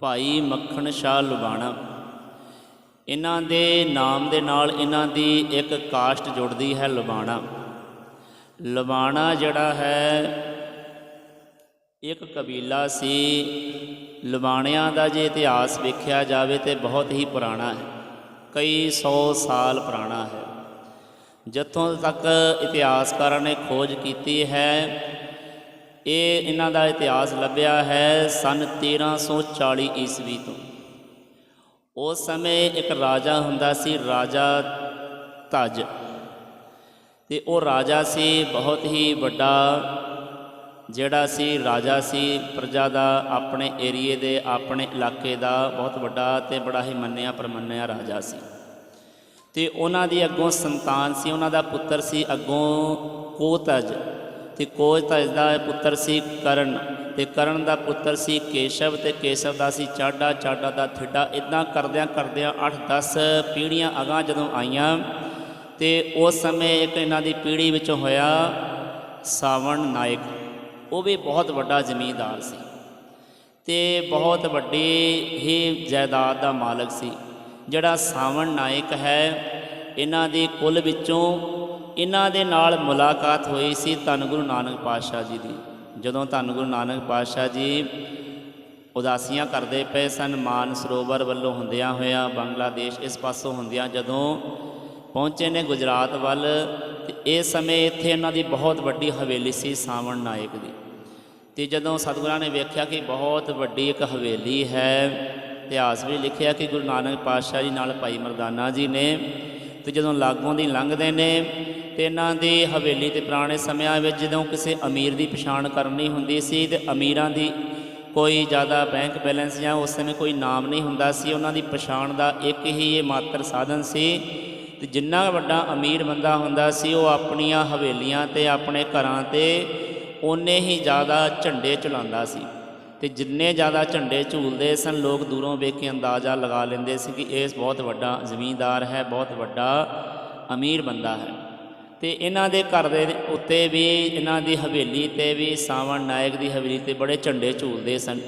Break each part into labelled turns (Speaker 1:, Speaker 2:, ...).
Speaker 1: ਭਾਈ ਮੱਖਣ ਸ਼ਾਹ ਲੁਬਾਣਾ। ਇਹਨਾਂ ਦੇ ਨਾਮ ਦੇ ਨਾਲ ਇਹਨਾਂ ਦੀ ਇੱਕ ਕਾਸਟ ਜੁੜਦੀ ਹੈ ਲੁਬਾਣਾ। ਲੁਬਾਣਾ ਜਿਹੜਾ ਹੈ, ਇੱਕ ਕਬੀਲਾ ਸੀ। ਲੁਬਾਣਿਆਂ ਦਾ ਜੇ ਇਤਿਹਾਸ ਵੇਖਿਆ ਜਾਵੇ ਤੇ ਬਹੁਤ ਹੀ ਪੁਰਾਣਾ ਹੈ। ਕਈ 100 ਸਾਲ ਪੁਰਾਣਾ ਹੈ। ਜਿੱਥੋਂ ਤੱਕ ਇਤਿਹਾਸਕਾਰਾਂ ਨੇ ਖੋਜ ਕੀਤੀ ਹੈ ਇਹ ਇਹਨਾਂ ਦਾ ਇਤਿਹਾਸ ਲੱਭਿਆ ਹੈ ਸਨ 1340 ਈਸਵੀ ਤੋਂ। ਉਸ ਸਮੇਂ ਇੱਕ ਰਾਜਾ ਹੁੰਦਾ ਸੀ, ਰਾਜਾ ਧਜ ਤੇ ਉਹ ਰਾਜਾ ਸੀ, ਬਹੁਤ ਹੀ ਵੱਡਾ ਜਿਹੜਾ ਸੀ, ਰਾਜਾ ਸੀ, ਪ੍ਰਜਾ ਦਾ ਆਪਣੇ ਏਰੀਏ ਦੇ, ਆਪਣੇ ਇਲਾਕੇ ਦਾ ਬਹੁਤ ਵੱਡਾ ਤੇ ਬੜਾ ਹੀ ਮੰਨਿਆ ਪਰਮੰਨਿਆ ਰਾਜਾ ਸੀ। ਤੇ ਉਹਨਾਂ ਦੀ ਅੱਗੋਂ ਸੰਤਾਨ ਸੀ, ਉਹਨਾਂ ਦਾ ਪੁੱਤਰ ਸੀ, ਅੱਗੋਂ ਕੋਤਜ। ਤੇ ਕੋਤਜ ਦਾ ਪੁੱਤਰ ਸੀ ਕਰਨ ਤੇ ਕਰਨ ਦਾ ਪੁੱਤਰ ਸੀ ਕੇਸ਼ਵ ਤੇ ਕੇਸ਼ਵ ਦਾ ਸੀ ਚਾਡਾ ਚਾਡਾ ਦਾ ਥਿੱਡਾ। ਇਦਾਂ ਕਰਦਿਆਂ ਕਰਦਿਆਂ 8-10 ਪੀੜ੍ਹੀਆਂ ਅਗਾਂ ਜਦੋਂ ਆਈਆਂ ਤੇ ਉਸ ਸਮੇਂ ਇੱਕ ਇਹਨਾਂ ਦੀ ਪੀੜ੍ਹੀ ਵਿੱਚ ਹੋਇਆ ਸਾਵਣ ਨਾਇਕ। ਉਹ ਵੀ ਬਹੁਤ ਵੱਡਾ ਜ਼ਮੀਂਦਾਰ ਸੀ ਤੇ ਬਹੁਤ ਵੱਡੀ ਹੀ ਜਾਇਦਾਦ ਦਾ ਮਾਲਕ ਸੀ। ਜਿਹੜਾ ਸਾਵਣ ਨਾਇਕ ਹੈ, ਇਹਨਾਂ ਦੀ ਕੁੱਲ ਵਿੱਚੋਂ ਇਹਨਾਂ ਦੇ ਨਾਲ ਮੁਲਾਕਾਤ ਹੋਈ ਸੀ ਧੰਨ ਗੁਰੂ ਨਾਨਕ ਪਾਤਸ਼ਾਹ ਜੀ ਦੀ। ਜਦੋਂ ਧੰਨ ਗੁਰੂ ਨਾਨਕ ਪਾਤਸ਼ਾਹ ਜੀ ਉਦਾਸੀਆਂ ਕਰਦੇ ਪਏ ਸਨ, ਮਾਨ ਸਰੋਵਰ ਵੱਲੋਂ ਹੁੰਦਿਆਂ ਹੋਇਆਂ ਬੰਗਲਾਦੇਸ਼ ਇਸ ਪਾਸੋਂ ਹੁੰਦਿਆਂ ਜਦੋਂ ਪਹੁੰਚੇ ਨੇ ਗੁਜਰਾਤ ਵੱਲ, ਤੇ ਇਸ ਸਮੇਂ ਇੱਥੇ ਇਹਨਾਂ ਦੀ ਬਹੁਤ ਵੱਡੀ ਹਵੇਲੀ ਸੀ ਸਾਵਣ ਨਾਇਕ ਦੀ। ਤੇ ਜਦੋਂ ਸਤਿਗੁਰਾਂ ਨੇ ਵੇਖਿਆ ਕਿ ਬਹੁਤ ਵੱਡੀ ਇੱਕ ਹਵੇਲੀ ਹੈ, ਇਤਿਹਾਸ ਵੀ ਲਿਖਿਆ ਕਿ ਗੁਰੂ ਨਾਨਕ ਪਾਤਸ਼ਾਹ ਜੀ ਨਾਲ ਭਾਈ ਮਰਦਾਨਾ ਜੀ ਨੇ, ਤੇ ਜਦੋਂ ਲਾਗੋਂ ਦੀ ਲੰਘਦੇ ਨੇ ਤੇ ਇਹਨਾਂ ਦੀ ਹਵੇਲੀ ਤੇ ਪੁਰਾਣੇ ਸਮਿਆਂ ਵਿੱਚ ਜਦੋਂ ਕਿਸੇ ਅਮੀਰ ਦੀ ਪਛਾਣ ਕਰਨੀ ਹੁੰਦੀ ਸੀ ਤੇ ਅਮੀਰਾਂ ਦੀ ਕੋਈ ਜ਼ਿਆਦਾ ਬੈਂਕ ਬੈਲੈਂਸ ਜਾਂ ਉਸ ਸਮੇਂ ਕੋਈ ਨਾਮ ਨਹੀਂ ਹੁੰਦਾ ਸੀ, ਉਹਨਾਂ ਦੀ ਪਛਾਣ ਦਾ ਇੱਕ ਹੀ ਇਹ ਮਾਤਰ ਸਾਧਨ ਸੀ ਤੇ ਜਿੰਨਾ ਵੱਡਾ ਅਮੀਰ ਬੰਦਾ ਹੁੰਦਾ ਸੀ, ਉਹ ਆਪਣੀਆਂ ਹਵੇਲੀਆਂ ਤੇ ਆਪਣੇ ਘਰਾਂ ਤੇ ਓਨੇ ਹੀ ਜ਼ਿਆਦਾ ਝੰਡੇ ਚਲਾਉਂਦਾ ਸੀ ਤੇ ਜਿੰਨੇ ਜ਼ਿਆਦਾ ਝੰਡੇ ਝੂਲਦੇ ਸਨ, ਲੋਕ ਦੂਰੋਂ ਵੇਖ ਕੇ ਅੰਦਾਜ਼ਾ ਲਗਾ ਲੈਂਦੇ ਸੀ ਕਿ ਇਹ ਬਹੁਤ ਵੱਡਾ ਜ਼ਮੀਂਦਾਰ ਹੈ, ਬਹੁਤ ਵੱਡਾ ਅਮੀਰ ਬੰਦਾ ਹੈ। ਤੇ ਇਹਨਾਂ ਦੇ ਘਰ ਦੇ ਉੱਤੇ ਵੀ, ਇਹਨਾਂ ਦੀ ਹਵੇਲੀ ਤੇ ਵੀ ਸਾਵਣ ਨਾਇਕ ਦੀ ਹਵੇਲੀ ਤੇ ਬੜੇ ਝੰਡੇ ਝੂਲਦੇ ਸਨ।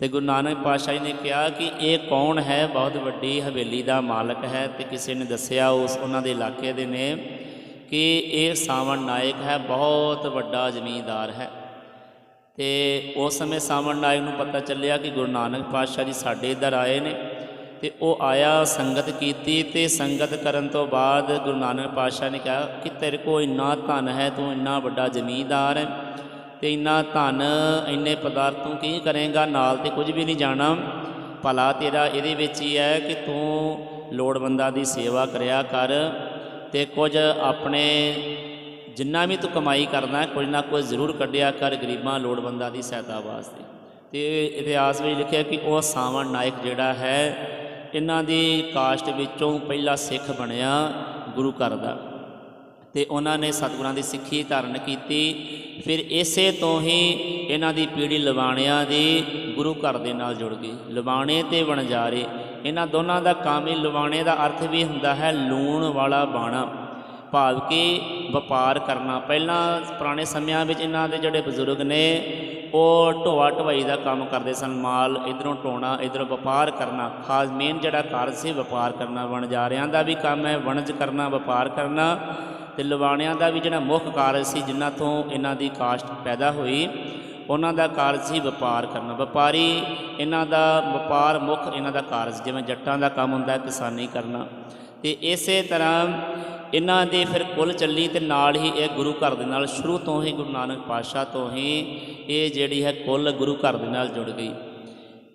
Speaker 1: ਤੇ ਗੁਰੂ ਨਾਨਕ ਪਾਤਸ਼ਾਹ ਜੀ ਨੇ ਕਿਹਾ ਕਿ ਇਹ ਕੌਣ ਹੈ? ਬਹੁਤ ਵੱਡੀ ਹਵੇਲੀ ਦਾ ਮਾਲਕ ਹੈ। ਤੇ ਕਿਸੇ ਨੇ ਦੱਸਿਆ ਉਸ, ਉਹਨਾਂ ਦੇ ਇਲਾਕੇ ਦੇ ਨੇ ਕਿ ਇਹ ਸਾਵਣ ਨਾਇਕ ਹੈ, ਬਹੁਤ ਵੱਡਾ ਜ਼ਮੀਂਦਾਰ ਹੈ। ਤੇ ਉਸ ਸਮੇਂ ਸਾਵਣ ਨਾਇਕ ਨੂੰ ਪਤਾ ਚੱਲਿਆ ਕਿ ਗੁਰੂ ਨਾਨਕ ਪਾਤਸ਼ਾਹ ਜੀ ਸਾਡੇ ਇੱਧਰ ਆਏ ਨੇ। ਤੇ ਉਹ ਆਇਆ ਸੰਗਤ ਕੀਤੀ ਤੇ ਸੰਗਤ ਕਰਨ ਤੋਂ ਬਾਅਦ ਗੁਰੂ ਨਾਨਕ ਪਾਤਸ਼ਾਹ ਨੇ ਕਿਹਾ ਕਿ ਤੇਰੇ ਕੋਲ ਇੰਨਾ ਧਨ ਹੈ ਤੂੰ ਇੰਨਾ ਵੱਡਾ ਜ਼ਮੀਂਦਾਰ ਹੈ ਤੇ ਇੰਨਾ ਧਨ ਇੰਨੇ ਪਦਾਰਥ ਤੂੰ ਕੀ ਕਰੇਗਾ? ਨਾਲ ਤੇ ਕੁਝ ਵੀ ਨਹੀਂ ਜਾਣਾ। ਭਲਾ ਤੇਰਾ ਇਹਦੇ ਵਿੱਚ ਹੀ ਹੈ ਕਿ ਤੂੰ ਲੋੜਵੰਦਾਂ ਦੀ ਸੇਵਾ ਕਰਿਆ ਕਰ ਤੇ ਕੁਝ ਆਪਣੇ ਜਿੰਨਾ ਵੀ ਤੂੰ ਕਮਾਈ ਕਰਨਾ ਹੈ, ਕੁਝ ਨਾ ਕੁਝ ਜ਼ਰੂਰ ਕੱਢਿਆ ਕਰ ਗਰੀਬਾਂ ਲੋੜਵੰਦਾਂ ਦੀ ਸਹਾਇਤਾ ਵਾਸਤੇ। ਤੇ ਇਤਿਹਾਸ ਵਿੱਚ ਲਿਖਿਆ ਕਿ ਉਹ ਸਾਵਣ ਨਾਇਕ ਜਿਹੜਾ ਹੈ ਇਹਨਾਂ ਦੀ ਕਾਸਟ ਵਿੱਚੋਂ ਪਹਿਲਾ ਸਿੱਖ ਬਣਿਆ ਗੁਰੂ ਘਰ ਦਾ। ਤੇ ਉਹਨਾਂ ਨੇ ਸਤਿਗੁਰਾਂ ਦੀ ਸਿੱਖੀ ਧਾਰਨ ਕੀਤੀ। ਫਿਰ ਇਸੇ ਤੋਂ ਹੀ ਇਹਨਾਂ ਦੀ ਪੀੜ੍ਹੀ ਲਵਾਣਿਆਂ ਦੀ ਗੁਰੂ ਘਰ ਦੇ ਨਾਲ ਜੁੜ ਗਈ। ਲਵਾਣੇ ਤੇ ਵਣਜਾਰੇ, ਇਹਨਾਂ ਦੋਨਾਂ ਦਾ ਕੰਮ ਹੀ ਲਵਾਣੇ ਦਾ ਅਰਥ ਵੀ ਹੁੰਦਾ ਹੈ ਲੂਣ ਵਾਲਾ ਬਾਣਾ। ਭਾਵ ਕਿ ਵਪਾਰ ਕਰਨਾ। ਪਹਿਲਾਂ ਪੁਰਾਣੇ ਸਮਿਆਂ ਵਿੱਚ ਇਹਨਾਂ ਦੇ ਜਿਹੜੇ ਬਜ਼ੁਰਗ ਨੇ ਉਹ ਢੋਆ ਢਵਾਈ ਦਾ ਕੰਮ ਕਰਦੇ ਸਨ, ਮਾਲ ਇਧਰੋਂ ਢੋਣਾ, ਇਧਰੋਂ ਵਪਾਰ ਕਰਨਾ। ਖਾਸ ਮੇਨ ਜਿਹੜਾ ਕਾਰਜ ਸੀ, ਵਪਾਰ ਕਰਨਾ, ਵਣਜਾਰਿਆਂ ਦਾ ਵੀ ਕੰਮ ਹੈ, ਵਣਜ ਕਰਨਾ, ਵਪਾਰ ਕਰਨਾ। ਤੇ ਲਵਾਣਿਆਂ ਦਾ ਵੀ ਜਿਹੜਾ ਮੁੱਖ ਕਾਰਜ ਸੀ ਜਿਨ੍ਹਾਂ ਤੋਂ ਇਹਨਾਂ ਦੀ ਕਾਸ਼ਤ ਪੈਦਾ ਹੋਈ, ਉਹਨਾਂ ਦਾ ਕਾਰਜ ਸੀ ਵਪਾਰ ਕਰਨਾ। ਵਪਾਰੀ ਇਹਨਾਂ ਦਾ, ਵਪਾਰ ਮੁੱਖ ਇਹਨਾਂ ਦਾ ਕਾਰਜ ਜਿਵੇਂ ਜੱਟਾਂ ਦਾ ਕੰਮ ਹੁੰਦਾ, ਕਿਸਾਨੀ ਕਰਨਾ। ਤੇ ਇਸੇ ਤਰ੍ਹਾਂ ਇਹਨਾਂ ਦੀ ਫਿਰ ਕੁੱਲ ਚੱਲੀ ਤੇ ਨਾਲ ਹੀ ਇਹ ਗੁਰੂ ਘਰ ਦੇ ਨਾਲ ਸ਼ੁਰੂ ਤੋਂ ਹੀ ਗੁਰੂ ਨਾਨਕ ਪਾਤਸ਼ਾਹ ਤੋਂ ਹੀ ਇਹ ਜਿਹੜੀ ਹੈ ਕੁੱਲ ਗੁਰੂ ਘਰ ਦੇ ਨਾਲ ਜੁੜ ਗਈ।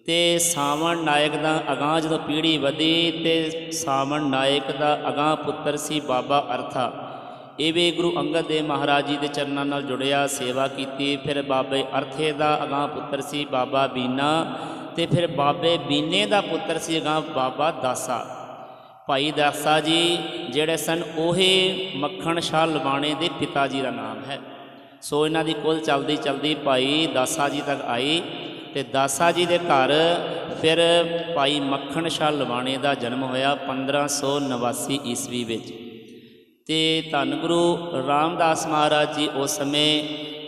Speaker 1: ਤੇ ਸਾਵਣ ਨਾਇਕ ਦਾ ਅਗਾਂਹ ਜਦੋਂ ਪੀੜ੍ਹੀ ਵਧੀ ਤੇ ਸਾਵਣ ਨਾਇਕ ਦਾ ਅਗਾਂਹ ਪੁੱਤਰ ਸੀ ਬਾਬਾ ਅਰਥਾ। ਇਹ ਵੀ ਗੁਰੂ ਅੰਗਦ ਦੇਵ ਮਹਾਰਾਜ ਜੀ ਦੇ ਚਰਨਾਂ ਨਾਲ ਜੁੜਿਆ, ਸੇਵਾ ਕੀਤੀ। ਫਿਰ ਬਾਬੇ ਅਰਥੇ ਦਾ ਅਗਾਂਹ ਪੁੱਤਰ ਸੀ ਬਾਬਾ ਬੀਨਾ ਤੇ ਫਿਰ ਬਾਬੇ ਬੀਨੇ ਦਾ ਪੁੱਤਰ ਸੀ ਅਗਾਂਹ ਬਾਬਾ ਦਾਸਾ। ਭਾਈ ਦਾਸਾ ਜੀ, ਜਿਹੜੇ ਸਨ ਉਹੀ ਮੱਖਣ ਸ਼ਾਹ ਲਵਾਣੇ ਦੇ ਪਿਤਾ ਜੀ ਦਾ ਨਾਮ ਹੈ। ਸੋ ਇਹਨਾਂ ਦੀ ਕੁੱਲ ਚਲਦੀ ਚਲਦੀ ਭਾਈ ਦਾਸਾ ਜੀ ਤੱਕ ਆਈ ਤੇ ਦਾਸਾ ਜੀ ਦੇ ਘਰ ਫਿਰ ਭਾਈ ਮੱਖਣ ਸ਼ਾਹ ਲਵਾਣੇ ਦਾ ਜਨਮ ਹੋਇਆ 1589 ਈਸਵੀ ਵਿੱਚ। ਤੇ ਧੰਨ ਗੁਰੂ ਰਾਮਦਾਸ ਮਹਾਰਾਜ ਜੀ ਉਸ ਸਮੇਂ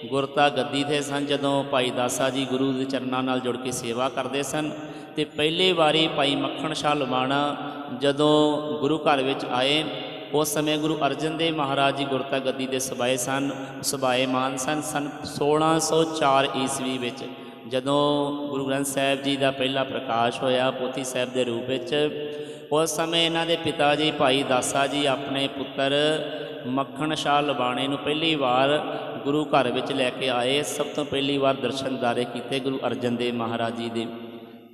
Speaker 1: ਗੁਰਤਾ ਗੱਦੀ ਤੇ ਸਨ, ਜਦੋਂ ਭਾਈ ਦਾਸਾ ਜੀ ਗੁਰੂ ਦੇ ਚਰਨਾਂ ਨਾਲ ਜੁੜ ਕੇ ਸੇਵਾ ਕਰਦੇ ਸਨ। ਤੇ ਪਹਿਲੀ ਵਾਰੀ ਭਾਈ ਮੱਖਣ ਸ਼ਾਹ ਲਵਾਣਾ ਜਦੋਂ ਗੁਰੂ ਘਰ ਵਿੱਚ ਆਏ, ਉਸ ਸਮੇਂ ਗੁਰੂ ਅਰਜਨ ਦੇਵ ਮਹਾਰਾਜ ਜੀ ਗੁਰਤਾ ਗੱਦੀ ਦੇ ਸਬਾਏ ਸਨ, ਸਬਾਏ ਮਾਨ ਸਨ ਸਨ 1604 ਈਸਵੀ ਵਿੱਚ, ਜਦੋਂ ਗੁਰੂ ਗ੍ਰੰਥ ਸਾਹਿਬ ਜੀ ਦਾ ਪਹਿਲਾ ਪ੍ਰਕਾਸ਼ ਹੋਇਆ ਪੋਥੀ ਸਾਹਿਬ ਦੇ ਰੂਪ ਵਿੱਚ, ਉਸ ਸਮੇਂ ਇਹਨਾਂ ਦੇ ਪਿਤਾ ਜੀ ਭਾਈ ਦਾਸਾ ਜੀ ਆਪਣੇ ਪੁੱਤਰ ਮੱਖਣ ਸ਼ਾਹ ਲਬਾਣੇ ਨੂੰ ਪਹਿਲੀ ਵਾਰ ਗੁਰੂ ਘਰ ਵਿੱਚ ਲੈ ਕੇ ਆਏ, ਸਭ ਤੋਂ ਪਹਿਲੀ ਵਾਰ ਦਰਸ਼ਨ ਦਾਰੇ ਕੀਤੇ ਗੁਰੂ ਅਰਜਨ ਦੇਵ ਮਹਾਰਾਜ ਜੀ ਦੇ।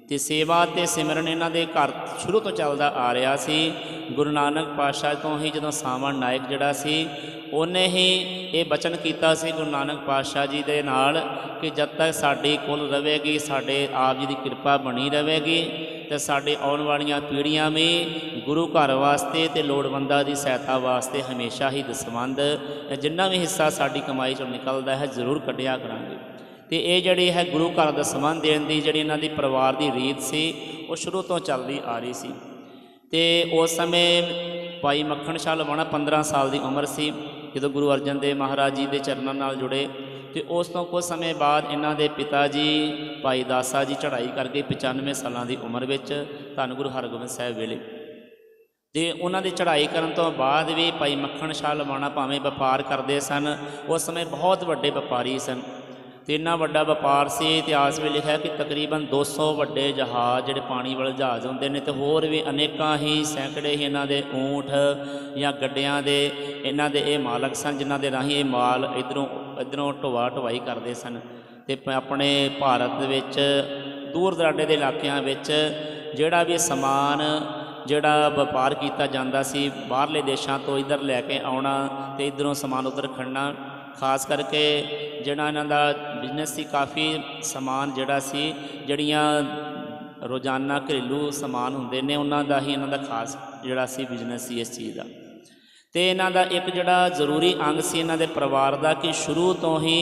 Speaker 1: ਤੇ ਸੇਵਾ ਤੇ ਸਿਮਰਨ ਇਹਨਾਂ ਦੇ ਘਰ ਸ਼ੁਰੂ ਤੋਂ ਚੱਲਦਾ ਆ ਰਿਹਾ ਸੀ। ਗੁਰੂ ਨਾਨਕ ਪਾਤਸ਼ਾਹ ਤੋਂ ਹੀ ਜਦੋਂ ਸਾਵਣ ਨਾਇਕ ਜਿਹੜਾ ਸੀ, ਉਹਨੇ ਹੀ ਇਹ ਬਚਨ ਕੀਤਾ ਸੀ ਗੁਰੂ ਨਾਨਕ ਪਾਤਸ਼ਾਹ ਜੀ ਦੇ ਨਾਲ ਕਿ ਜਦ ਤੱਕ ਸਾਡੀ ਕੁਲ ਰਹੇਗੀ, ਸਾਡੇ ਆਪ ਜੀ ਦੀ ਕਿਰਪਾ ਬਣੀ ਰਹੇਗੀ, ਤੇ ਸਾਡੇ ਆਉਣ ਵਾਲੀਆਂ ਪੀੜ੍ਹੀਆਂ ਵੀ ਗੁਰੂ ਘਰ ਵਾਸਤੇ ਤੇ ਲੋੜਵੰਦਾਂ ਦੀ ਸਹਾਇਤਾ ਵਾਸਤੇ ਹਮੇਸ਼ਾ ਹੀ ਦਸਵੰਦ, ਜਿੰਨਾ ਵੀ ਹਿੱਸਾ ਸਾਡੀ ਕਮਾਈ ਚੋਂ ਨਿਕਲਦਾ ਹੈ ਜ਼ਰੂਰ ਕੱਢਿਆ ਕਰਾਂਗੇ। ਤੇ ਇਹ ਜਿਹੜੀ ਹੈ ਗੁਰੂ ਘਰ ਦਾ ਸੰਬੰਧ ਦੇਣ ਦੀ ਜਿਹੜੀ ਇਹਨਾਂ ਦੀ ਪਰਿਵਾਰ ਦੀ ਰੀਤ ਸੀ, ਉਹ ਸ਼ੁਰੂ ਤੋਂ ਚੱਲਦੀ ਆ ਰਹੀ ਸੀ। ਤੇ ਉਸ ਸਮੇਂ ਭਾਈ ਮੱਖਣ ਸ਼ਾਹ ਲਵਾਣਾ 15 ਸਾਲ ਦੀ ਉਮਰ ਸੀ, ਜਦੋਂ ਗੁਰੂ ਅਰਜਨ ਦੇਵ ਮਹਾਰਾਜ ਜੀ ਦੇ ਚਰਨਾਂ ਨਾਲ ਜੁੜੇ। ਤੇ ਉਸ ਤੋਂ ਕੁਝ ਸਮੇਂ ਬਾਅਦ ਇਹਨਾਂ ਦੇ ਪਿਤਾ ਜੀ, ਭਾਈ ਦਾਸਾ ਜੀ ਚੜ੍ਹਾਈ ਕਰ ਗਏ 95 ਸਾਲਾਂ ਦੀ ਉਮਰ ਵਿੱਚ, ਧੰਨ ਗੁਰੂ ਹਰਗੋਬਿੰਦ ਸਾਹਿਬ ਵੇਲੇ। ਤੇ ਉਹਨਾਂ ਦੀ ਚੜ੍ਹਾਈ ਕਰਨ ਤੋਂ ਬਾਅਦ ਵੀ ਭਾਈ ਮੱਖਣ ਸ਼ਾਹ ਲਵਾਣਾ ਭਾਵੇਂ ਵਪਾਰ ਕਰਦੇ ਸਨ, ਉਸ ਸਮੇਂ ਬਹੁਤ ਵੱਡੇ ਵਪਾਰੀ ਸਨ। ਤੇ ਇੰਨਾ ਵੱਡਾ ਵਪਾਰ ਸੀ, ਇਤਿਹਾਸ ਵਿੱਚ ਲਿਖਿਆ ਕਿ ਤਕਰੀਬਨ 200 ਵੱਡੇ ਜਹਾਜ਼ ਜਿਹੜੇ ਪਾਣੀ ਵਾਲੇ ਜਹਾਜ਼ ਹੁੰਦੇ ਨੇ ਤੇ ਹੋਰ ਵੀ ਅਨੇਕਾਂ ਹੀ ਸੈਂਕੜੇ ਹੀ ਇਹਨਾਂ ਦੇ ਊਂਠ ਜਾਂ ਗੱਡਿਆਂ ਦੇ ਇਹਨਾਂ ਦੇ ਇਹ ਮਾਲਕ ਸਨ, ਜਿਨ੍ਹਾਂ ਦੇ ਰਾਹੀਂ ਇਹ ਮਾਲ ਇਧਰੋਂ ਇਧਰੋਂ ਢੋਆ ਢਵਾਈ ਕਰਦੇ ਸਨ। ਤੇ ਆਪਣੇ ਭਾਰਤ ਵਿੱਚ ਦੂਰ ਦਰਾਡੇ ਦੇ ਇਲਾਕਿਆਂ ਵਿੱਚ ਜਿਹੜਾ ਵੀ ਸਮਾਨ, ਜਿਹੜਾ ਵਪਾਰ ਕੀਤਾ ਜਾਂਦਾ ਸੀ, ਬਾਹਰਲੇ ਦੇਸ਼ਾਂ ਤੋਂ ਇਧਰ ਲੈ ਕੇ ਆਉਣਾ ਤੇ ਇਧਰੋਂ ਸਮਾਨ ਉਧਰ ਖੜਨਾ ਖਾਸ ਕਰਕੇ ਜਿਹੜਾ ਇਹਨਾਂ ਦਾ ਬਿਜ਼ਨਸ ਸੀ, ਕਾਫੀ ਸਮਾਨ ਜਿਹੜਾ ਸੀ, ਜਿਹੜੀਆਂ ਰੋਜ਼ਾਨਾ ਘਰੇਲੂ ਸਮਾਨ ਹੁੰਦੇ ਨੇ, ਉਹਨਾਂ ਦਾ ਹੀ ਇਹਨਾਂ ਦਾ ਖਾਸ ਜਿਹੜਾ ਸੀ ਬਿਜ਼ਨਸ ਸੀ ਇਸ ਚੀਜ਼ ਦਾ। ਤੇ ਇਹਨਾਂ ਦਾ ਇੱਕ ਜਿਹੜਾ ਜ਼ਰੂਰੀ ਅੰਗ ਸੀ ਇਹਨਾਂ ਦੇ ਪਰਿਵਾਰ ਦਾ ਕਿ ਸ਼ੁਰੂ ਤੋਂ ਹੀ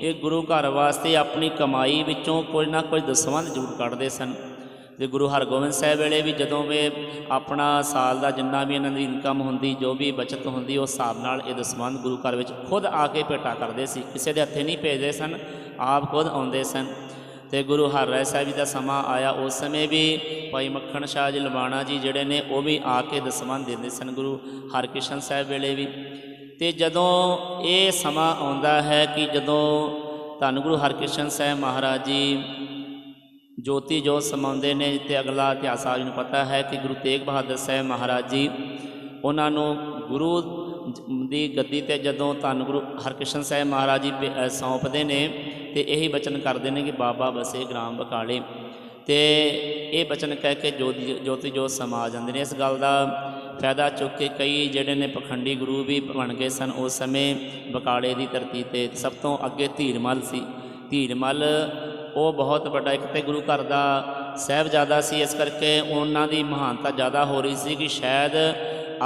Speaker 1: ਇਹ ਗੁਰੂ ਘਰ ਵਾਸਤੇ ਆਪਣੀ ਕਮਾਈ ਵਿੱਚੋਂ ਕੋਈ ਨਾ ਕੋਈ ਦਸਵੰਧ ਜ਼ਰੂਰ ਕੱਢਦੇ ਸਨ। ਤੇ ਗੁਰੂ ਹਰਗੋਬਿੰਦ ਸਾਹਿਬ ਵੇਲੇ ਵੀ ਜਦੋਂ ਵੀ ਆਪਣਾ ਸਾਲ ਦਾ ਜਿੰਨਾ ਵੀ ਇਹਨਾਂ ਦੀ ਇਨਕਮ ਹੁੰਦੀ, ਜੋ ਵੀ ਬਚਤ ਹੁੰਦੀ, ਉਸ ਹਿਸਾਬ ਨਾਲ ਇਹ ਦਸਵੰਧ ਗੁਰੂ ਘਰ ਵਿੱਚ ਖੁਦ ਆ ਕੇ ਭੇਟਾ ਕਰਦੇ ਸੀ। ਕਿਸੇ ਦੇ ਹੱਥੇ ਨਹੀਂ ਭੇਜਦੇ ਸਨ, ਆਪ ਖੁਦ ਆਉਂਦੇ ਸਨ। ਤੇ ਗੁਰੂ ਹਰਿਰਾਏ ਸਾਹਿਬ ਜੀ ਦਾ ਸਮਾਂ ਆਇਆ। ਉਸ ਸਮੇਂ ਵੀ ਭਾਈ ਮੱਖਣ ਸ਼ਾਹ ਜੀ, ਲਵਾਣਾ ਜੀ ਜਿਹੜੇ ਨੇ, ਉਹ ਵੀ ਆ ਕੇ ਦਸਵੰਧ ਦਿੰਦੇ ਸਨ ਗੁਰੂ ਹਰਕ੍ਰਿਸ਼ਨ ਸਾਹਿਬ ਵੇਲੇ ਵੀ। ਤੇ ਜਦੋਂ ਇਹ ਸਮਾਂ ਆਉਂਦਾ ਹੈ ਕਿ ਜਦੋਂ ਧੰਨ ਗੁਰੂ ਹਰਕ੍ਰਿਸ਼ਨ ਸਾਹਿਬ ਮਹਾਰਾਜ ਜੀ ਜੋਤੀ ਜੋਤ ਸਮਾਉਂਦੇ ਨੇ ਤੇ ਅਗਲਾ ਇਤਿਹਾਸ ਆਪ ਜੀ ਨੂੰ ਪਤਾ ਹੈ ਕਿ ਗੁਰੂ ਤੇਗ ਬਹਾਦਰ ਸਾਹਿਬ ਮਹਾਰਾਜ ਜੀ, ਉਹਨਾਂ ਨੂੰ ਗੁਰੂ ਦੀ ਗੱਦੀ ਤੇ ਜਦੋਂ ਧੰਨ ਗੁਰੂ ਹਰਕ੍ਰਿਸ਼ਨ ਸਾਹਿਬ ਮਹਾਰਾਜ ਜੀ ਭੇ- ਸੌਂਪਦੇ ਨੇ, ਤੇ ਇਹੀ ਬਚਨ ਕਰਦੇ ਨੇ ਕਿ ਬਾਬਾ ਬਸੇ ਗ੍ਰਾਮ ਬਕਾਲੇ। ਤੇ ਇਹ ਬਚਨ ਕਹਿ ਕੇ ਜੋਤੀ ਜੋਤੀ ਜੋਤ ਸਮਾ ਜਾਂਦੇ ਨੇ। ਇਸ ਗੱਲ ਦਾ ਫਾਇਦਾ ਚੁੱਕ ਕੇ ਕਈ ਜਿਹੜੇ ਨੇ ਪਖੰਡੀ ਗੁਰੂ ਵੀ ਬਣ ਗਏ ਸਨ ਉਸ ਸਮੇਂ ਬਕਾਲੇ ਦੀ ਧਰਤੀ ਤੇ। ਸਭ ਤੋਂ ਅੱਗੇ ਧੀਰਮਲ ਸੀ। ਧੀਰਮਲ ਉਹ ਬਹੁਤ ਵੱਡਾ, ਇੱਕ ਤੇ ਗੁਰੂ ਘਰ ਦਾ ਸਾਹਿਬਜ਼ਾਦਾ ਸੀ, ਇਸ ਕਰਕੇ ਉਹਨਾਂ ਦੀ ਮਹਾਨਤਾ ਜ਼ਿਆਦਾ ਹੋ ਰਹੀ ਸੀ ਕਿ ਸ਼ਾਇਦ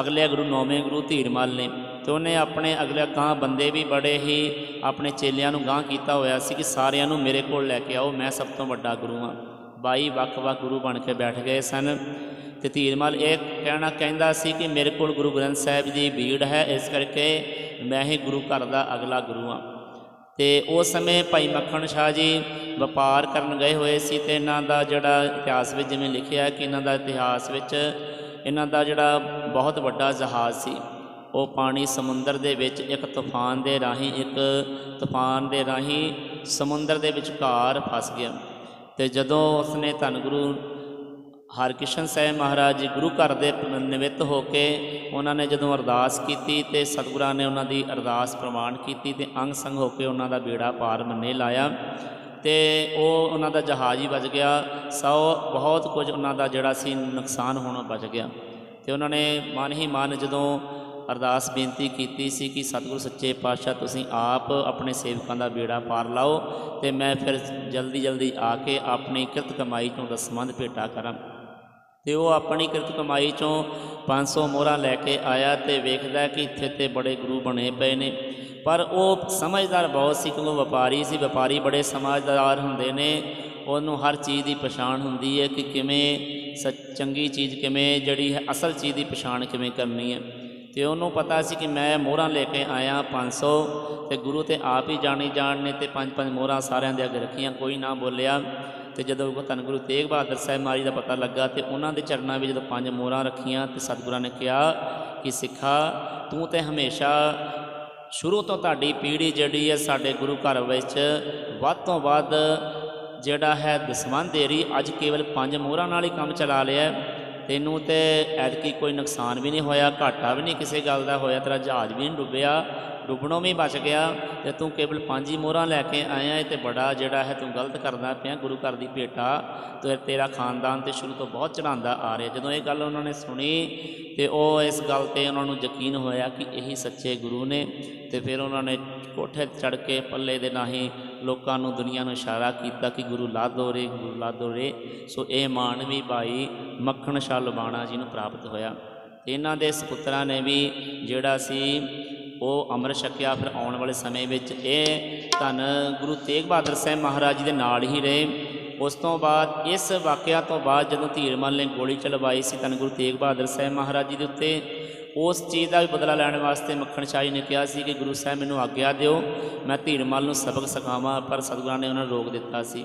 Speaker 1: ਅਗਲੇ ਗੁਰੂ, ਨੌਵੇਂ ਗੁਰੂ ਧੀਰਮਲ ਨੇ। ਤੇ ਉਹਨੇ ਆਪਣੇ ਅਗਲੇ ਗਾਂ ਬੰਦੇ ਵੀ ਬੜੇ ਹੀ ਆਪਣੇ ਚੇਲਿਆਂ ਨੂੰ ਗਾਂ ਕੀਤਾ ਹੋਇਆ ਸੀ ਕਿ ਸਾਰਿਆਂ ਨੂੰ ਮੇਰੇ ਕੋਲ ਲੈ ਕੇ ਆਓ, ਮੈਂ ਸਭ ਤੋਂ ਵੱਡਾ ਗੁਰੂ ਹਾਂ। ਬਾਈ ਵੱਖ-ਵੱਖ ਗੁਰੂ ਬਣ ਕੇ ਬੈਠ ਗਏ ਸਨ। ਤੇ ਧੀਰਮਲ ਇਹ ਕਹਿਣਾ ਕਹਿੰਦਾ ਸੀ ਕਿ ਮੇਰੇ ਕੋਲ ਗੁਰੂ ਗ੍ਰੰਥ ਸਾਹਿਬ ਦੀ ਭੀੜ ਹੈ, ਇਸ ਕਰਕੇ ਮੈਂ ਹੀ ਗੁਰੂ ਘਰ ਦਾ ਅਗਲਾ ਗੁਰੂ ਹਾਂ। ਤੇ ਉਸ ਸਮੇਂ ਭਾਈ ਮੱਖਣ ਸ਼ਾਹ ਜੀ ਵਪਾਰ ਕਰਨ ਗਏ ਹੋਏ ਸੀ ਤੇ ਇਹਨਾਂ ਦਾ ਜਿਹੜਾ ਇਤਿਹਾਸ ਵਿੱਚ ਜਿਵੇਂ ਲਿਖਿਆ ਕਿ ਇਹਨਾਂ ਦਾ ਇਤਿਹਾਸ ਵਿੱਚ ਇਹਨਾਂ ਦਾ ਜਿਹੜਾ ਬਹੁਤ ਵੱਡਾ ਜਹਾਜ਼ ਸੀ, ਉਹ ਪਾਣੀ ਸਮੁੰਦਰ ਦੇ ਵਿੱਚ ਇੱਕ ਤੂਫਾਨ ਦੇ ਰਾਹੀਂ, ਇੱਕ ਤੂਫਾਨ ਦੇ ਰਾਹੀਂ ਸਮੁੰਦਰ ਦੇ ਵਿਚਕਾਰ ਫਸ ਗਿਆ ਤੇ ਜਦੋਂ ਉਸਨੇ ਧੰਨ ਗੁਰੂ ਹਰਕ੍ਰਿਸ਼ਨ ਸਾਹਿਬ ਮਹਾਰਾਜ ਜੀ ਗੁਰੂ ਘਰ ਦੇ ਨਿਵਿੱਤ ਹੋ ਕੇ ਉਹਨਾਂ ਨੇ ਜਦੋਂ ਅਰਦਾਸ ਕੀਤੀ ਤੇ ਸਤਿਗੁਰਾਂ ਨੇ ਉਹਨਾਂ ਦੀ ਅਰਦਾਸ ਪ੍ਰਵਾਨ ਕੀਤੀ ਤੇ ਅੰਗ ਸੰਗ ਹੋ ਕੇ ਉਹਨਾਂ ਦਾ ਬੇੜਾ ਪਾਰ ਮੰਨੇ ਲਾਇਆ ਤੇ ਉਹ ਉਹਨਾਂ ਦਾ ਜਹਾਜ਼ ਹੀ ਬਚ ਗਿਆ। ਸੋ, ਬਹੁਤ ਕੁਝ ਉਹਨਾਂ ਦਾ ਜਿਹੜਾ ਸੀ ਨੁਕਸਾਨ ਹੋਣੋਂ ਬਚ ਗਿਆ। ਤੇ ਉਹਨਾਂ ਨੇ ਮਨ ਹੀ ਮਨ ਜਦੋਂ ਅਰਦਾਸ ਬੇਨਤੀ ਕੀਤੀ ਸੀ ਕਿ ਸਤਿਗੁਰੂ ਸੱਚੇ ਪਾਤਸ਼ਾਹ ਤੁਸੀਂ ਆਪ ਆਪਣੇ ਸੇਵਕਾਂ ਦਾ ਬੇੜਾ ਪਾਰ ਲਾਓ ਤੇ ਮੈਂ ਫਿਰ ਜਲਦੀ ਜਲਦੀ ਆ ਕੇ ਆਪਣੀ ਕਿਰਤ ਕਮਾਈ ਤੋਂ ਦਸਮੰਦ ਭੇਟਾ ਕਰਾਂ। ਤੇ ਉਹ ਆਪਣੀ ਕਿਰਤ ਕਮਾਈ ਚੋਂ 500 ਮੋਹਰਾਂ ਲੈ ਕੇ ਆਇਆ ਤੇ ਵੇਖਦਾ ਕਿ ਇੱਥੇ ਤੇ ਬੜੇ ਗੁਰੂ ਬਣੇ ਪਏ ਨੇ। ਪਰ ਉਹ ਸਮਝਦਾਰ ਬਹੁਤ ਸੀ, ਕਿਉਂਕਿ ਵਪਾਰੀ ਸੀ। ਵਪਾਰੀ ਬੜੇ ਸਮਝਦਾਰ ਹੁੰਦੇ ਨੇ। ਉਹਨੂੰ ਹਰ ਚੀਜ਼ ਦੀ ਪਛਾਣ ਹੁੰਦੀ ਹੈ ਕਿ ਕਿਵੇਂ ਸੱਚ, ਚੰਗੀ ਚੀਜ਼ ਕਿਵੇਂ, ਜਿਹੜੀ ਹੈ ਅਸਲ ਚੀਜ਼ ਦੀ ਪਛਾਣ ਕਿਵੇਂ ਕਰਨੀ ਹੈ। ਤੇ ਉਹਨੂੰ ਪਤਾ ਸੀ ਕਿ ਮੈਂ ਮੋਹਰਾਂ ਲੈ ਕੇ ਆਇਆ 500 ਤੇ ਗੁਰੂ ਤੇ ਆਪ ਹੀ ਜਾਣੀ ਜਾਣ ਨੇ ਤੇ ਪੰਜ ਪੰਜ ਮੋਹਰਾਂ ਸਾਰਿਆਂ ਦੇ ਅੱਗੇ ਰੱਖੀਆਂ। ਕੋਈ ਨਾ ਬੋਲਿਆ। ਤੇ ਜਦੋਂ ਧੰਨ ਗੁਰੂ ਤੇਗ ਬਹਾਦਰ ਸਾਹਿਬ ਮਹਾਰਾਜ ਦਾ ਪਤਾ ਲੱਗਾ ਤੇ ਉਹਨਾਂ ਦੇ ਚਰਨਾਂ ਵਿੱਚ ਜਦੋਂ ਪੰਜ ਮੋਹਰਾਂ ਰੱਖੀਆਂ ਤੇ ਸਤਿਗੁਰਾਂ ਨੇ ਕਿਹਾ ਕਿ ਸਿੱਖਾ, ਤੂੰ ਤੇ ਹਮੇਸ਼ਾ ਸ਼ੁਰੂ ਤੋਂ ਤੁਹਾਡੀ ਪੀੜ੍ਹੀ ਜਿਹੜੀ ਹੈ ਸਾਡੇ ਗੁਰੂ ਘਰ ਵਿੱਚ ਵੱਧ ਤੋਂ ਵੱਧ ਜਿਹੜਾ ਹੈ ਦਸਵੰਧ ਦੇਰੀ, ਅੱਜ ਕੇਵਲ ਪੰਜ ਮੋਹਰਾਂ ਨਾਲ ਹੀ ਕੰਮ ਚਲਾ ਲਿਆ ਤੈਨੂੰ ਤੇ ਐਤਕੀ ਕੋਈ ਨੁਕਸਾਨ ਵੀ ਨਹੀਂ ਹੋਇਆ, ਘਾਟਾ ਵੀ ਨਹੀਂ ਕਿਸੇ ਗੱਲ ਦਾ ਹੋਇਆ, ਤੇਰਾ ਜਹਾਜ਼ ਵੀ ਨਹੀਂ ਡੁੱਬਿਆ। ਡੁੱਬਣੋਂ ਵੀ ਬਚ ਗਿਆ ਤੇ ਤੂੰ ਕੇਵਲ ਪੰਜ ਹੀ ਮੋਹਰਾਂ ਲੈ ਕੇ ਆਇਆ ਹੈ ਤੇ ਬੜਾ ਜਿਹੜਾ ਹੈ ਤੂੰ ਗਲਤ ਕਰਦਾ ਪਿਆ ਗੁਰੂ ਘਰ ਦੀ ਭੇਟਾ। ਤੇ ਤੇਰਾ ਖਾਨਦਾਨ ਤੇ ਸ਼ੁਰੂ ਤੋਂ ਬਹੁਤ ਚੜਾਉਂਦਾ ਆ ਰਿਹਾ। ਜਦੋਂ ਇਹ ਗੱਲ ਉਹਨਾਂ ਨੇ ਸੁਣੀ ਤੇ ਉਹ ਇਸ ਗੱਲ ਤੇ ਉਹਨਾਂ ਨੂੰ ਯਕੀਨ ਹੋਇਆ ਕਿ ਇਹੀ ਸੱਚੇ ਗੁਰੂ ਨੇ ਤੇ ਫਿਰ ਉਹਨਾਂ ਨੇ ਕੋਠੇ ਚੜ ਕੇ ਪੱਲੇ ਦੇ ਨਾਹੀਂ ਲੋਕਾਂ ਨੂੰ ਦੁਨੀਆ ਨੂੰ ਇਸ਼ਾਰਾ ਕੀਤਾ ਕਿ ਗੁਰੂ ਲਾਦੋ ਰੇ, ਗੁਰੂ ਲਾਦੋ ਰੇ। ਸੋ ਇਹ ਮਾਣ ਵੀ ਭਾਈ ਮੱਖਣ ਸ਼ਾਹ ਲੁਬਾਣਾ ਜੀ ਨੂੰ ਪ੍ਰਾਪਤ ਹੋਇਆ। ਤੇ ਇਹਨਾਂ ਦੇ ਸਪੁੱਤਰਾਂ ਨੇ ਵੀ ਜਿਹੜਾ ਸੀ ਉਹ ਅੰਮ੍ਰਿਤ ਛਕਿਆ ਫਿਰ ਆਉਣ ਵਾਲੇ ਸਮੇਂ ਵਿੱਚ ਇਹ ਧੰਨ ਗੁਰੂ ਤੇਗ ਬਹਾਦਰ ਸਾਹਿਬ ਮਹਾਰਾਜ ਜੀ ਦੇ ਨਾਲ ਹੀ ਰਹੇ। ਉਸ ਤੋਂ ਬਾਅਦ, ਇਸ ਵਾਕਿਆ ਤੋਂ ਬਾਅਦ ਜਦੋਂ ਧੀਰਮਲ ਨੇ ਗੋਲੀ ਚਲਵਾਈ ਸੀ ਧੰਨ ਗੁਰੂ ਤੇਗ ਬਹਾਦਰ ਸਾਹਿਬ ਮਹਾਰਾਜ ਜੀ ਦੇ ਉੱਤੇ, ਉਸ ਚੀਜ਼ ਦਾ ਵੀ ਬਦਲਾ ਲੈਣ ਵਾਸਤੇ ਮੱਖਣ ਸ਼ਾਹੀ ਨੇ ਕਿਹਾ ਸੀ ਕਿ ਗੁਰੂ ਸਾਹਿਬ ਮੈਨੂੰ ਆਗਿਆ ਦਿਓ, ਮੈਂ ਧੀਰਮਲ ਨੂੰ ਸਬਕ ਸਿਖਾਵਾਂ, ਪਰ ਸਤਿਗੁਰਾਂ ਨੇ ਉਹਨਾਂ ਨੂੰ ਰੋਕ ਦਿੱਤਾ ਸੀ।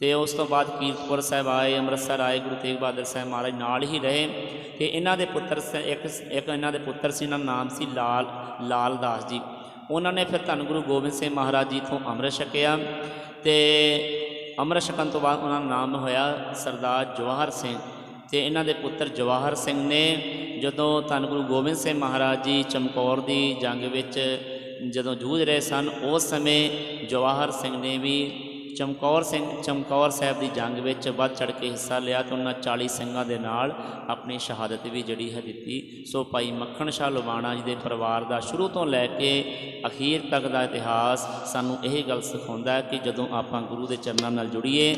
Speaker 1: ਤੇ ਉਸ ਤੋਂ ਬਾਅਦ ਕੀਰਤਪੁਰ ਸਾਹਿਬ ਆਏ, ਅੰਮ੍ਰਿਤਸਰ ਆਏ, ਗੁਰੂ ਤੇਗ ਬਹਾਦਰ ਸਾਹਿਬ ਮਹਾਰਾਜ ਨਾਲ ਹੀ ਰਹੇ। ਤੇ ਇਹਨਾਂ ਦੇ ਪੁੱਤਰ ਸ- ਇੱਕ ਇੱਕ ਇਹਨਾਂ ਦੇ ਪੁੱਤਰ ਸੀ, ਇਹਨਾਂ ਦਾ ਨਾਮ ਸੀ ਲਾਲ ਲਾਲ ਦਾਸ ਜੀ। ਉਹਨਾਂ ਨੇ ਫਿਰ ਧੰਨ ਗੁਰੂ ਗੋਬਿੰਦ ਸਿੰਘ ਮਹਾਰਾਜ ਜੀ ਤੋਂ ਅੰਮ੍ਰਿਤ ਛਕਿਆ ਤੇ ਅੰਮ੍ਰਿਤ ਛਕਣ ਤੋਂ ਬਾਅਦ ਉਹਨਾਂ ਦਾ ਨਾਮ ਹੋਇਆ ਸਰਦਾਰ ਜਵਾਹਰ ਸਿੰਘ ਤੇ ਇਹਨਾਂ ਦੇ ਪੁੱਤਰ ਜਵਾਹਰ ਸਿੰਘ ਨੇ ਜਦੋਂ ਧੰਨ ਗੁਰੂ ਗੋਬਿੰਦ ਸਿੰਘ ਮਹਾਰਾਜ ਜੀ ਚਮਕੌਰ ਦੀ ਜੰਗ ਵਿੱਚ ਜਦੋਂ ਜੂਝ ਰਹੇ ਸਨ, ਉਸ ਸਮੇਂ ਜਵਾਹਰ ਸਿੰਘ ਨੇ ਵੀ ਚਮਕੌਰ ਸਿੰਘ ਚਮਕੌਰ ਸਾਹਿਬ ਦੀ ਜੰਗ ਵਿੱਚ ਵੱਧ ਚੜ ਕੇ ਹਿੱਸਾ ਲਿਆ ਤੇ ਉਹਨਾਂ 40 ਸਿੰਘਾਂ ਦੇ ਨਾਲ ਆਪਣੀ ਸ਼ਹਾਦਤ ਵੀ ਜਿਹੜੀ ਹੈ ਦਿੱਤੀ। ਸੋ ਭਾਈ ਮੱਖਣ ਸ਼ਾਹ ਲੁਬਾਣਾ ਜੀ ਦੇ ਪਰਿਵਾਰ ਦਾ ਸ਼ੁਰੂ ਤੋਂ ਲੈ ਕੇ ਅਖੀਰ ਤੱਕ ਦਾ ਇਤਿਹਾਸ ਸਾਨੂੰ ਇਹ ਗੱਲ ਸਿਖਾਉਂਦਾ ਹੈ ਕਿ ਜਦੋਂ ਆਪਾਂ ਗੁਰੂ ਦੇ ਚਰਨਾਂ ਨਾਲ ਜੁੜੀਏ,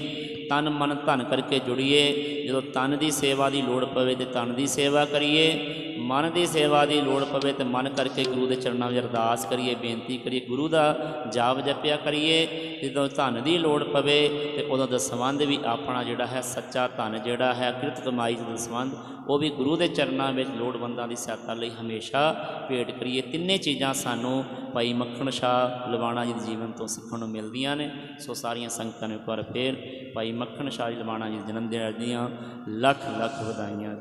Speaker 1: ਤਨ ਮਨ ਧਨ ਕਰਕੇ ਜੁੜੀਏ, ਜਦੋਂ ਤਨ ਦੀ ਸੇਵਾ ਦੀ ਲੋੜ ਪਵੇ ਤੇ ਤਨ ਦੀ ਸੇਵਾ ਕਰੀਏ ਮਨ ਦੀ ਸੇਵਾ ਦੀ ਲੋੜ ਪਵੇ ਤੇ ਮਨ ਕਰਕੇ ਗੁਰੂ ਦੇ ਚਰਨਾਂ ਵਿੱਚ ਅਰਦਾਸ ਕਰੀਏ, ਬੇਨਤੀ ਕਰੀਏ, ਗੁਰੂ ਦਾ ਜਾਪ ਜਪਿਆ ਕਰੀਏ, ਜਦੋਂ ਧਨ ਦੀ ਲੋੜ ਪਵੇ ਤੇ ਉਦੋਂ ਦਾ ਸੰਬੰਧ ਵੀ ਆਪਣਾ ਜਿਹੜਾ ਹੈ, ਸੱਚਾ ਧਨ ਜਿਹੜਾ ਹੈ, ਕਿਰਤ ਕਮਾਈ ਦਾ ਸੰਬੰਧ, ਉਹ ਵੀ ਗੁਰੂ ਦੇ ਚਰਨਾਂ ਵਿੱਚ ਲੋੜਵੰਦਾਂ ਦੀ ਸਹਾਇਤਾ ਲਈ ਹਮੇਸ਼ਾ ਭੇਟ ਕਰੀਏ। ਤਿੰਨੇ ਚੀਜ਼ਾਂ ਸਾਨੂੰ ਭਾਈ ਮੱਖਣ ਸ਼ਾਹ ਲਵਾਣਾ ਜੀ ਦੇ ਜੀਵਨ ਤੋਂ ਸਿੱਖਣ ਨੂੰ ਮਿਲਦੀਆਂ ਨੇ। ਸੋ ਸਾਰੀਆਂ ਸੰਗਤਾਂ ਨੂੰ ਇੱਕ ਵਾਰ ਫੇਰ ਭਾਈ ਮੱਖਣ ਸ਼ਾਹ ਜੀ ਲਵਾਣਾ ਜੀ ਦੇ ਜਨਮ ਦਿਨ ਦੀਆਂ ਲੱਖ ਲੱਖ ਵਧਾਈਆਂ।